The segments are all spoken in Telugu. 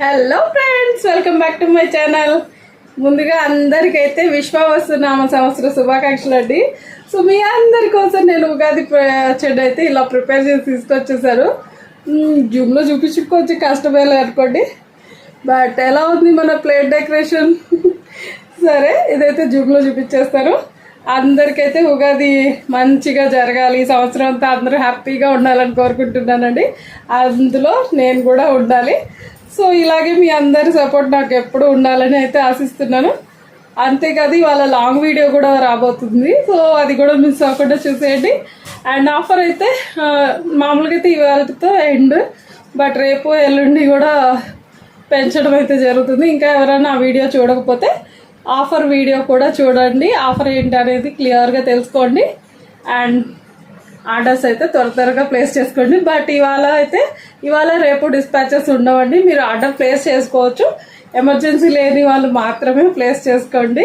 Hello friends welcome back to my channel ముందుగా అందరికైతే విశ్వవస్తునామ సంవత్సర శుభాకాంక్షలు అండి. సో మీ అందరి కోసం నేను ఉగాది చెడ్డ అయితే ఇలా ప్రిపేర్ చేసి తీసుకొచ్చేసారు జూమ్లో చూపించుకోవచ్చు కొంచెం అనుకోండి. బట్ ఎలా ఉంది మన ప్లేట్ డెకరేషన్ సరే ఇదైతే జూమ్లో చూపించేస్తారు. అందరికైతే ఉగాది మంచిగా జరగాలి. ఈ సంవత్సరం అంతా అందరూ హ్యాపీగా ఉండాలని కోరుకుంటున్నానండి. అందులో నేను కూడా ఉండాలి. సో ఇలాగే మీ అందరి సపోర్ట్ నాకు ఎప్పుడు ఉండాలని అయితే ఆశిస్తున్నాను. అంతేకాదు ఇవాళ లాంగ్ వీడియో కూడా రాబోతుంది. సో అది కూడా మిస్ అవ్వకుండా చూసేయండి. అండ్ ఆఫర్ అయితే మామూలుగా అయితే ఇవాళతో ఎండ్ బట్ రేపు ఎల్లుండి కూడా పెంచడం అయితే జరుగుతుంది. ఇంకా ఎవరైనా ఆ వీడియో చూడకపోతే ఆఫర్ వీడియో కూడా చూడండి. ఆఫర్ ఏంటి అనేది క్లియర్గా తెలుసుకోండి. అండ్ ఆర్డర్స్ అయితే త్వర త్వరగా ప్లేస్ చేసుకోండి. బట్ ఇవాళ అయితే ఇవాళ రేపు డిస్పాచెస్ ఉండవండి. మీరు ఆర్డర్ ప్లేస్ చేసుకోవచ్చు. ఎమర్జెన్సీ లేని వాళ్ళు మాత్రమే ప్లేస్ చేసుకోండి.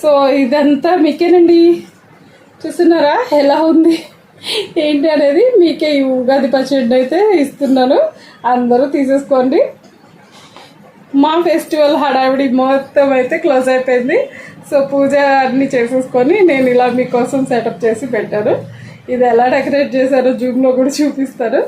సో ఇదంతా మీకేనండి? చూస్తున్నారా? ఎలా ఉంది? ఏంటి అనేది మీకే ఈ ఉగాది పచ్చడి అయితే ఇస్తున్నాను. అందరూ తీసేసుకోండి. మా ఫెస్టివల్ హడావిడి మొత్తం అయితే క్లోజ్ అయిపోయింది. సో పూజ అన్ని చేసేసుకొని నేను ఇలా మీకోసం సెటప్ చేసి పెట్టాను. ఇది ఎలా డెకరేట్ చేశారో జూమ్లో కూడా చూపిస్తాను.